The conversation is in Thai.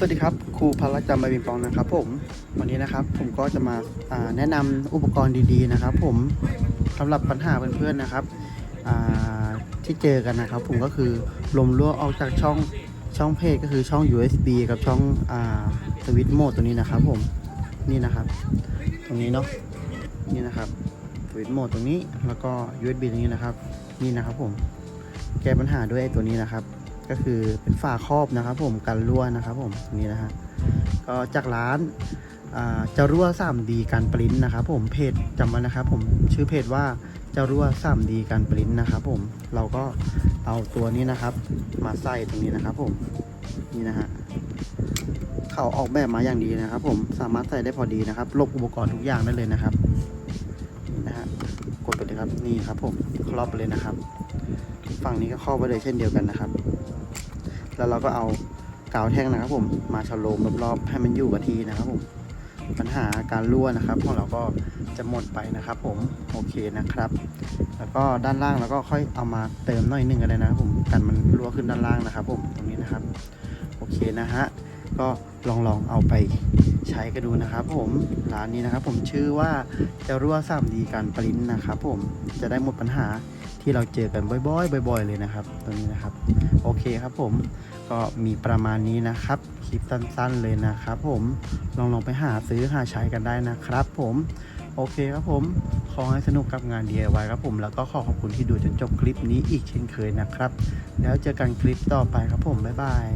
สวัสดีครับครูพละจำใบบิงปองนะครับ ผมวันนี้นะครับ ผมก็จะมาาแนะนำอุปกรณ์ดีๆนะครับ ผมสำหรับปัญหาเพื่อนๆนะครับที่เจอกันนะครับ ผมก็คือลมรั่วออกจากช่องช่องเพจก็คือช่อง USB กับช่องสวิตช์โหมดตัวนี้นะครับ ผมนี่นะครับ ตรงนี้เนาะนี่นะครับสวิตช์โหมดตรงนี้แล้วก็ USB ตรงนี้นะครับ นี่นะครับ ผมแก้ปัญหาด้วยไอ้ตัวนี้นะครับ ก็คือเป็นฝาครอบนะครับ ผมกันรั่วนะครับ ผมตรงนี้นะฮะก็จากร้านาจะรั่ว 3D การปริ้นนะครับ ผมเพจจำไว้นะครับ ผมชื่อเพจว่าจะรั่ว 3D การปริ้นนะครับ ผมเราก็เอาตัวนี้นะครับ มาใส่ตรงนี้นะครับ ผมนี่นะฮะเขาออกแบบมาอย่างดีนะครับ ผมสามารถใส่ได้พอดีนะครับลบอุปกรณ์ทุกอย่างได้เลยนะครับนี่นะฮะกดไปเลยครับนี่ครับ ผมครอบไปเลยนะครับ ฝั่งนี้ก็ครอบไปเลยเช่นเดียวกันนะครับ แล้วเราก็เอากาวแท่งนะครับ ผมมาฉโลมรอบๆให้มันอยู่กับที่นะครับผมปัญหาการรั่วนะครับของเราก็จะหมดไปนะครับ ผมโอเคนะครับ แล้วก็ด้านล่างเราก็ค่อยเอามาเติมหน่อยนึงกันเลยนะครับผมกันมันรั่วขึ้นด้านล่างนะครับ ผมตรงนี้นะครับ โอเคนะฮะก็ลองลองเอาไป ใช้กันดูนะครับผมร้านนี้นะครับผมชื่อว่าจะรั่ว 3D การปริ้นนะครับผมจะได้หมดปัญหาที่เราเจอกันบ่อยๆบ่อย ๆ เลยนะครับตรงนี้นะครับ โอเคครับผมก็มีประมาณนี้นะครับคลิปสั้นๆเลยนะครับ ผมลองลองไปหาซื้อหาใช้กันได้นะครับ ผมโอเคครับผมขอให้สนุกกับงาน DIY ครับผมแล้วก็ขอขอบคุณที่ดูจนจบคลิปนี้อีกเช่นเคยนะครับ แล้วเจอกันคลิปต่อไปครับผมบ๊ายบาย